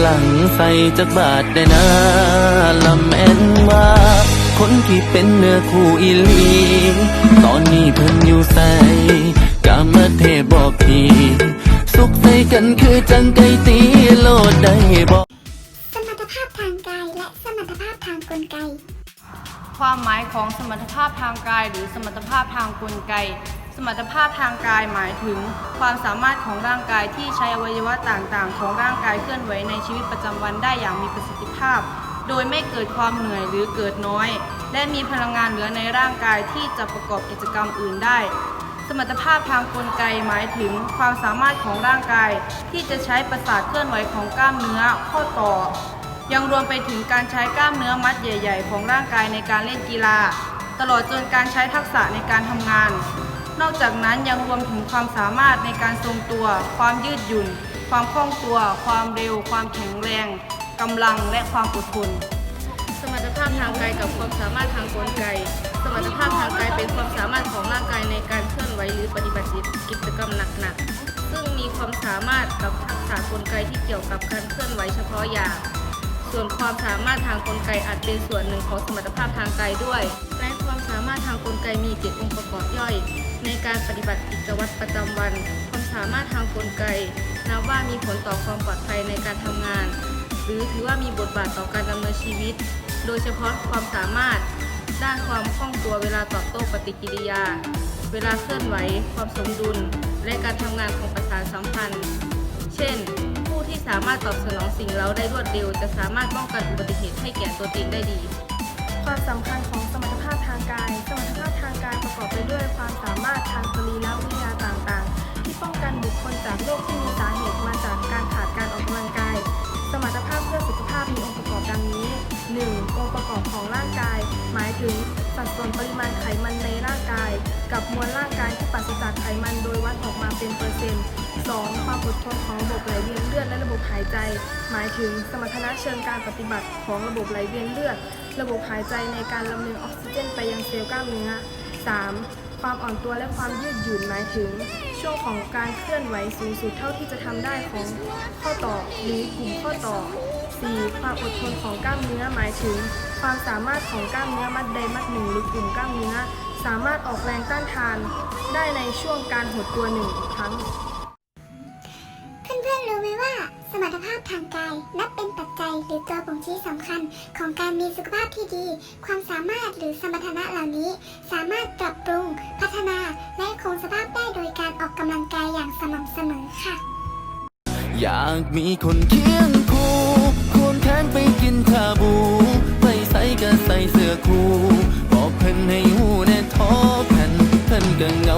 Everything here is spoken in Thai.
หลังใส่จักบาทได้นะลำแม่นว่า คนที่เป็นเนื้อคู่อีลี ตอนนี้เพิ่นอยู่ใส่กามาเทบอกทีสุขใส่กันคือจังไกตีโลดได้บอกสมรรถภาพทางกายและสมรรถภาพทางกลไกความหมายของสมรรถภาพทางกายหรือสมรรถภาพทางกลไก สมรรถภาพทางกายหมายถึง ความสามารถของร่างกายที่ใช้อวัยวะต่างๆ ของร่างกายเคลื่อนไหวในชีวิตประจำวันได้อย่างมีประสิทธิภาพ โดยไม่เกิดความเหนื่อยหรือเกิดน้อย และมีพลังงานเหลือในร่างกายที่จะประกอบกิจกรรมอื่นได้ สมรรถภาพทางกลไกหมายถึง ความสามารถของร่างกาย ที่จะใช้ประสาทเคลื่อนไหวของกล้ามเนื้อข้อต่อ ยังรวมไปถึงการใช้กล้ามเนื้อมัดใหญ่ ๆ ของร่างกายในการเล่นกีฬา ตลอดจนการใช้ทักษะในการทำงาน นอกจากนั้นยังรวมถึงความสามารถในการทรงตัว ความยืดหยุ่น ความคล่องตัว ความเร็ว ความแข็งแรงกำลังและความอดทนสมรรถภาพทางกายกับความสามารถทางกลไก สมรรถภาพทางกายเป็นความสามารถของร่างกายในการเคลื่อนไหวหรือปฏิบัติกิจกรรมหนักๆ ซึ่งมีความสามารถกับทักษะกลไกที่เกี่ยวกับการเคลื่อนไหวเฉพาะอย่าง ส่วนความสามารถทางกลไกอาจเป็นส่วนหนึ่งของสมรรถภาพทางกายด้วย และความสามารถทางกลไกมีเจ็ดองค์ประกอบย่อย ในการปฏิบัติกิจวัตรประจำวัน ความสามารถทางกลไกนับว่ามีผลต่อความปลอดภัยในการทำงาน หรือถือว่ามีบทบาทต่อการดำเนินชีวิต โดยเฉพาะความสามารถด้านความคล่องตัวเวลาตอบโต้ปฏิกิริยา เวลาเคลื่อนไหว ความสมดุล และการทำงานของประสาทสัมพันธ์ เช่น ผู้ที่สามารถตอบสนองสิ่งเราได้รวดเร็ว จะสามารถป้องกันอุบัติเหตุให้แก่ตัวเองได้ดี ความสำคัญของสมรรถภาพทางกาย สมรรถภาพทางกายประกอบไปด้วยความสามารถทางสรีรวิทยาต่างๆ ที่ป้องกันบุคคลจากโรคที่มีสาเหตุมาจากการขาดการออกกำลังกาย สมรรถภาพเพื่อสุขภาพมีองค์ประกอบดังนี้ 1. องค์ประกอบของร่างกาย หมายถึงสัดส่วนปริมาณไขมันในร่างกาย กับมวลร่างกายที่ปราศจากไขมันโดยวัด ออกมาเป็นเปอร์เซ็นต์ 2. ความอดทนของระบบไหลเวียนเลือดและระบบหายใจ หมายถึงสมรรถนะเชิงการปฏิบัติของระบบไหลเวียนเลือด ระบบหายใจในการลำเลียงออกซิเจนไปยังเซลล์กล้ามเนื้อ 3. ความอ่อนตัวและความยืดหยุ่นหมายถึง ช่วงของการเคลื่อนไหวสูงสุดเท่าที่จะทำได้ของข้อต่อหรือกลุ่มข้อต่อ 4. ความอดทนของกล้ามเนื้อหมายถึง ความสามารถของกล้ามเนื้อมัดใดมัดหนึ่งหรือกลุ่มกล้ามเนื้อ สามารถออกแรงต้านทานได้ในช่วงการหดตัวหนึ่งครั้ง เพื่อนๆรู้ไหมว่า สมรรถภาพทางกายนับเป็นปัจจัยหรือตัวบ่งชี้สำคัญ ของการมีสุขภาพที่ดี ความสามารถหรือสมรรถนะเหล่านี้ สามารถปรับปรุง พัฒนาและคงสภาพได้โดยการออกกำลังกายอย่างสม่ำเสมอค่ะ อยากมีคนเคียงคู่ควรแทนไปกินท to know.